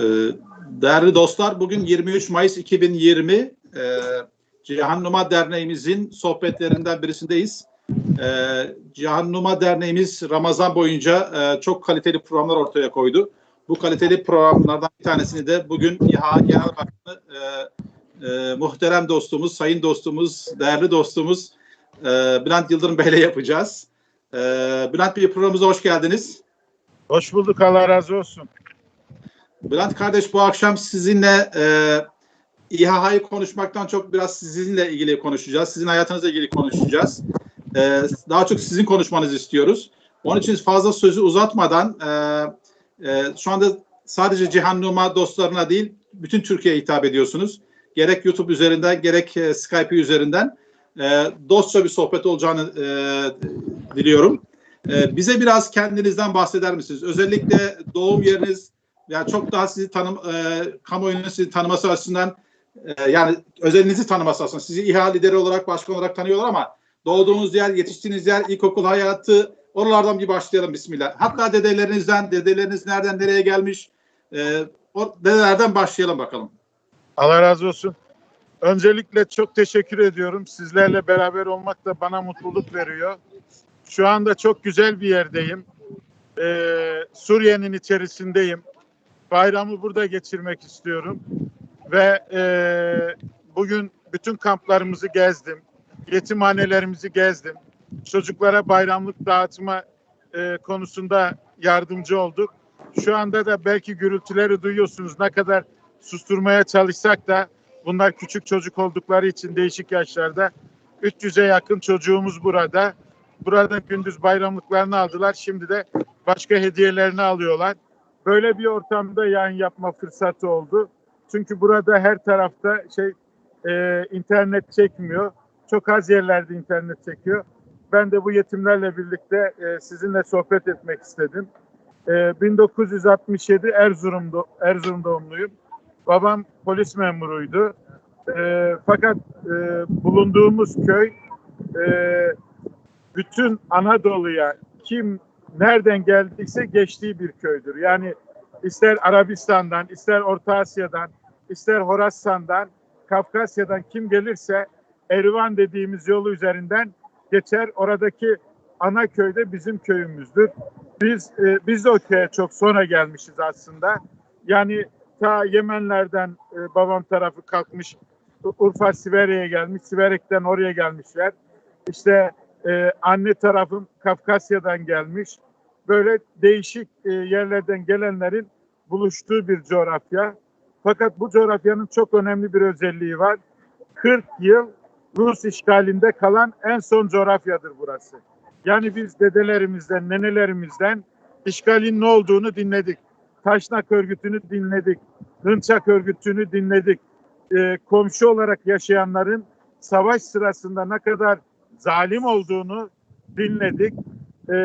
Ee, Değerli dostlar, bugün 23 Mayıs 2020 e, Cihan Numa Derneğimizin sohbetlerinden birisindeyiz. E, Cihan Numa Derneğimiz Ramazan boyunca e, çok kaliteli programlar ortaya koydu. Bu kaliteli programlardan bir tanesini de bugün İHA Genel Başkanı e, e, muhterem dostumuz, sayın dostumuz, değerli dostumuz Bülent Yıldırım Bey'le yapacağız. Bülent Bey programımıza hoş geldiniz. Hoş bulduk Allah razı olsun. Bülent kardeş bu akşam sizinle e, İHA'yı konuşmaktan çok biraz sizinle ilgili konuşacağız. Sizin hayatınızla ilgili konuşacağız. E, daha çok sizin konuşmanızı istiyoruz. Onun için fazla sözü uzatmadan e, e, şu anda sadece Cihan dostlarına değil bütün Türkiye'ye hitap ediyorsunuz. Gerek YouTube üzerinden gerek e, Skype üzerinden e, dostça bir sohbet olacağını e, diliyorum. E, bize biraz kendinizden bahseder misiniz? Özellikle doğum yeriniz, yani çok daha sizi tanım, e, kamuoyunun sizi tanıması açısından e, yani özelinizi tanıması açısından sizi İHA lideri olarak, başkan olarak tanıyorlar ama doğduğunuz yer, yetiştiğiniz yer, ilkokul hayatı oralardan bir başlayalım bismillah. Hatta dedelerinizden, dedeleriniz nereden nereye gelmiş e, o dedelerden başlayalım bakalım. Allah razı olsun. Öncelikle çok teşekkür ediyorum. Sizlerle beraber olmak da bana mutluluk veriyor. Şu anda çok güzel bir yerdeyim. Ee, Suriye'nin içerisindeyim. Bayramı burada geçirmek istiyorum. Ve e, bugün bütün kamplarımızı gezdim. Yetimhanelerimizi gezdim. Çocuklara bayramlık dağıtma e, konusunda yardımcı olduk. Şu anda da belki gürültüleri duyuyorsunuz. Ne kadar susturmaya çalışsak da bunlar küçük çocuk oldukları için değişik yaşlarda 300'e yakın çocuğumuz burada. Burada gündüz bayramlıklarını aldılar. Şimdi de başka hediyelerini alıyorlar. Böyle bir ortamda yayın yapma fırsatı oldu. Çünkü burada her tarafta şey e, internet çekmiyor. Çok az yerlerde internet çekiyor. Ben de bu yetimlerle birlikte e, sizinle sohbet etmek istedim. E, 1967 Erzurum'da Erzurum doğumluyum. Babam polis memuruydu. E, fakat e, bulunduğumuz köy e, bütün Anadolu'ya kim nereden geldiyse geçtiği bir köydür. Yani ister Arabistan'dan, ister Orta Asya'dan, ister Horasan'dan, Kafkasya'dan kim gelirse Erivan dediğimiz yolu üzerinden geçer. Oradaki ana köyde bizim köyümüzdür. Biz e, biz de o köye çok sonra gelmişiz aslında. Yani ta Yemenlerden e, babam tarafı kalkmış Urfa Siverek'e gelmiş. Siverek'ten oraya gelmişler. İşte e, anne tarafım Kafkasya'dan gelmiş. Böyle değişik e, yerlerden gelenlerin buluştuğu bir coğrafya. Fakat bu coğrafyanın çok önemli bir özelliği var. 40 yıl Rus işgalinde kalan en son coğrafyadır burası. Yani biz dedelerimizden, nenelerimizden işgalin ne olduğunu dinledik. Taşnak örgütünü dinledik. Hınçak örgütünü dinledik. E, komşu olarak yaşayanların savaş sırasında ne kadar zalim olduğunu dinledik. E,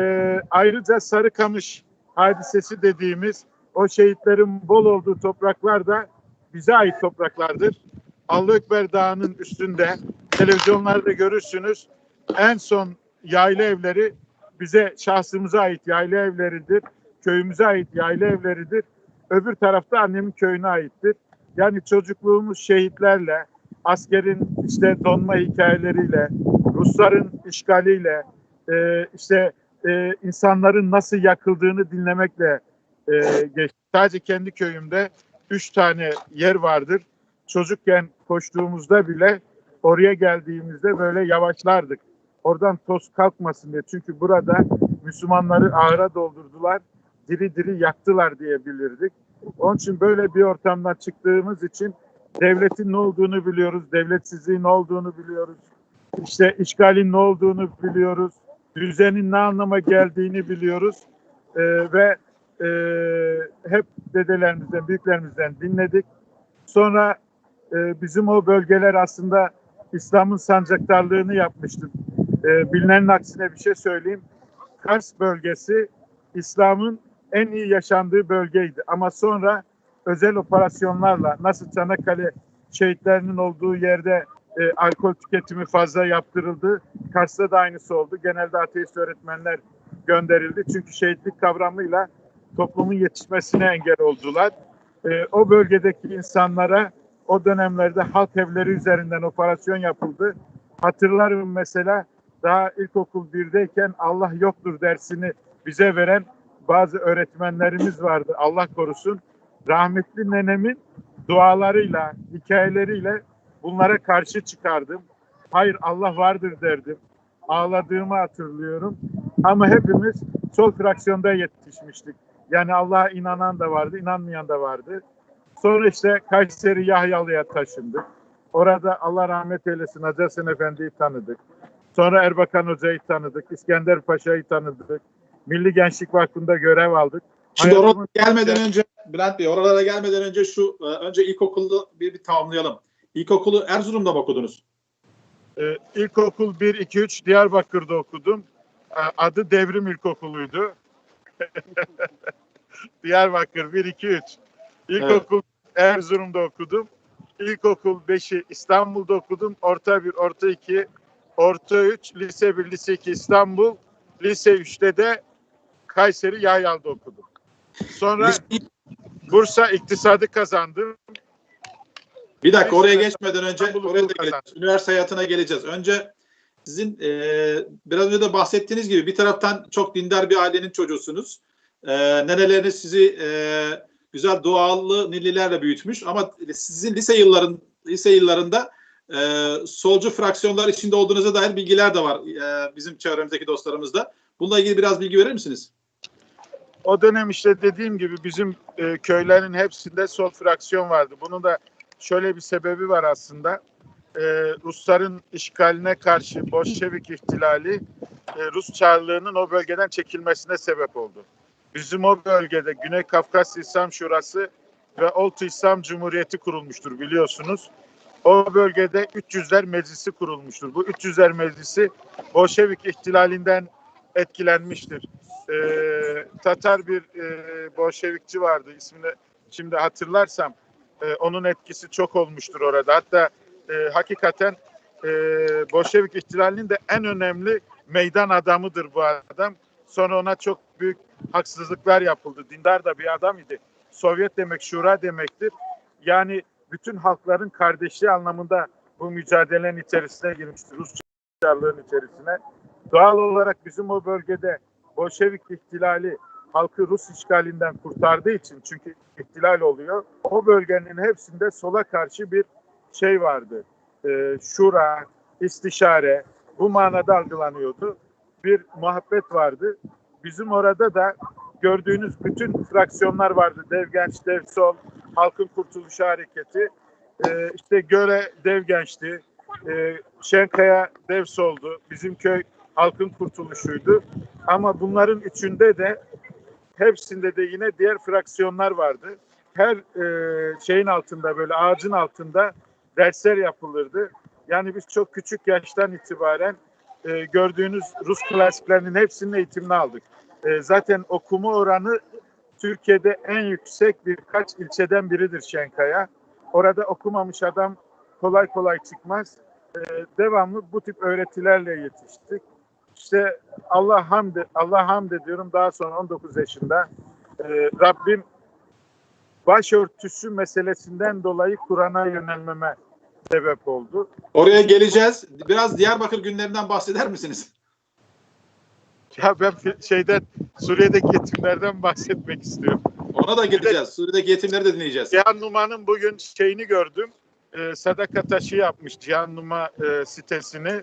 ayrıca Sarıkamış hadisesi dediğimiz o şehitlerin bol olduğu topraklar da bize ait topraklardır. Allah Ekber Dağı'nın üstünde televizyonlarda görürsünüz. En son yayla evleri bize şahsımıza ait yayla evleridir. Köyümüze ait yayla evleridir. Öbür tarafta annemin köyüne aittir. Yani çocukluğumuz şehitlerle, askerin işte donma hikayeleriyle, Rusların işgaliyle, e, işte e, insanların nasıl yakıldığını dinlemekle e, geçti. Sadece kendi köyümde üç tane yer vardır. Çocukken koştuğumuzda bile oraya geldiğimizde böyle yavaşlardık. Oradan toz kalkmasın diye. Çünkü burada Müslümanları ahıra doldurdular, diri diri yaktılar diye bilirdik. Onun için böyle bir ortamdan çıktığımız için devletin ne olduğunu biliyoruz, devletsizliğin ne olduğunu biliyoruz. İşte işgalin ne olduğunu biliyoruz, düzenin ne anlama geldiğini biliyoruz ee, ve e, hep dedelerimizden, büyüklerimizden dinledik. Sonra e, bizim o bölgeler aslında İslam'ın sancaktarlığını yapmıştı. E, bilinenin aksine bir şey söyleyeyim. Kars bölgesi İslam'ın en iyi yaşandığı bölgeydi. Ama sonra özel operasyonlarla nasıl Çanakkale şehitlerinin olduğu yerde e, alkol tüketimi fazla yaptırıldı. Kars'ta da aynısı oldu. Genelde ateist öğretmenler gönderildi. Çünkü şehitlik kavramıyla toplumun yetişmesine engel oldular. e, o bölgedeki insanlara o dönemlerde halk evleri üzerinden operasyon yapıldı. Hatırlarım mesela daha ilkokul 1'deyken Allah yoktur dersini bize veren bazı öğretmenlerimiz vardı. Allah korusun. Rahmetli nenemin dualarıyla, hikayeleriyle bunlara karşı çıkardım. Hayır Allah vardır derdim. Ağladığımı hatırlıyorum. Ama hepimiz sol fraksiyonda yetişmiştik. Yani Allah'a inanan da vardı, inanmayan da vardı. Sonra işte Kayseri Yahyalı'ya taşındık. Orada Allah rahmet eylesin Hacı Efendi'yi tanıdık. Sonra Erbakan Hoca'yı tanıdık. İskender Paşa'yı tanıdık. Milli Gençlik Vakfı'nda görev aldık. Şimdi Hayatımın- oralara gelmeden önce Bülent Bey oralara gelmeden önce şu e, önce ilkokulu bir, bir tamamlayalım. İlkokulu Erzurum'da mı okudunuz? Ee, İlkokul 1, 2, 3 Diyarbakır'da okudum. Ee, Adı Devrim İlkokulu'ydu. Diyarbakır 1, 2, 3. İlkokul Erzurum'da okudum. İlkokul 5'i İstanbul'da okudum. Orta 1, orta 2, orta 3, lise 1, lise 2 İstanbul. Lise 3'te de Kayseri Yahyalı'da okudum. Sonra Bursa iktisadı kazandım. Bir dakika oraya geçmeden önce oraya da geleceğiz. Üniversite hayatına geleceğiz. Önce sizin e, biraz önce de bahsettiğiniz gibi bir taraftan çok dindar bir ailenin çocuğusunuz. E, neneleriniz sizi e, güzel dualı nillilerle büyütmüş ama sizin lise yılların lise yıllarında e, solcu fraksiyonlar içinde olduğunuza dair bilgiler de var e, bizim çevremizdeki dostlarımızda. Bununla ilgili biraz bilgi verir misiniz? O dönem işte dediğim gibi bizim e, köylerin hepsinde sol fraksiyon vardı. Bunun da şöyle bir sebebi var aslında. E, Rusların işgaline karşı Bolşevik ihtilali e, Rus Çarlığı'nın o bölgeden çekilmesine sebep oldu. Bizim o bölgede Güney Kafkas İslam Şurası ve Oltu İslam Cumhuriyeti kurulmuştur biliyorsunuz. O bölgede 300'ler meclisi kurulmuştur. Bu 300'ler meclisi Bolşevik ihtilalinden etkilenmiştir e, Tatar bir e, Bolşevikçi vardı ismini şimdi hatırlarsam e, onun etkisi çok olmuştur orada. Hatta e, hakikaten e, Bolşevik ihtilalinin de en önemli meydan adamıdır bu adam. Sonra ona çok büyük haksızlıklar yapıldı. Dindar da bir adam idi. Sovyet demek şura demektir. Yani bütün halkların kardeşliği anlamında bu mücadelenin içerisine girmiştir. Rus Çarlığın içerisine. Doğal olarak bizim o bölgede Bolşevik ihtilali halkı Rus işgalinden kurtardığı için çünkü ihtilal oluyor. O bölgenin hepsinde sola karşı bir şey vardı. Ee, şura, istişare bu manada algılanıyordu. Bir muhabbet vardı. Bizim orada da gördüğünüz bütün fraksiyonlar vardı. Dev Genç, Dev Sol, Halkın Kurtuluşu Hareketi. Ee, işte Göre Dev Gençti. Ee, Şenkaya Dev Sol'du. Bizim köy Halkın Kurtuluşu'ydu. Ama bunların üçünde de hepsinde de yine diğer fraksiyonlar vardı. Her e, şeyin altında böyle ağacın altında dersler yapılırdı. Yani biz çok küçük yaştan itibaren e, gördüğünüz Rus klasiklerinin hepsinin eğitimini aldık. E, zaten okuma oranı Türkiye'de en yüksek birkaç ilçeden biridir Şenkaya. Orada okumamış adam kolay kolay çıkmaz. E, devamlı bu tip öğretilerle yetiştik. İşte Allah hamd Allah hamd ediyorum daha sonra 19 yaşında e, Rabbim başörtüsü meselesinden dolayı Kur'an'a yönelmeme sebep oldu. Oraya geleceğiz. Biraz Diyarbakır günlerinden bahseder misiniz? Ya ben şeyden Suriye'deki yetimlerden bahsetmek istiyorum. Ona da geleceğiz. Suriye'deki yetimleri de dinleyeceğiz. Cihan Numa'nın bugün şeyini gördüm. E, sadaka taşı yapmış Cihan Numa e, sitesini.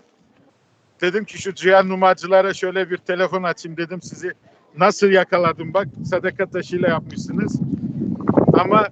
Dedim ki şu Cihan Numacılara şöyle bir telefon açayım dedim sizi nasıl yakaladım bak sadaka taşıyla yapmışsınız. Ama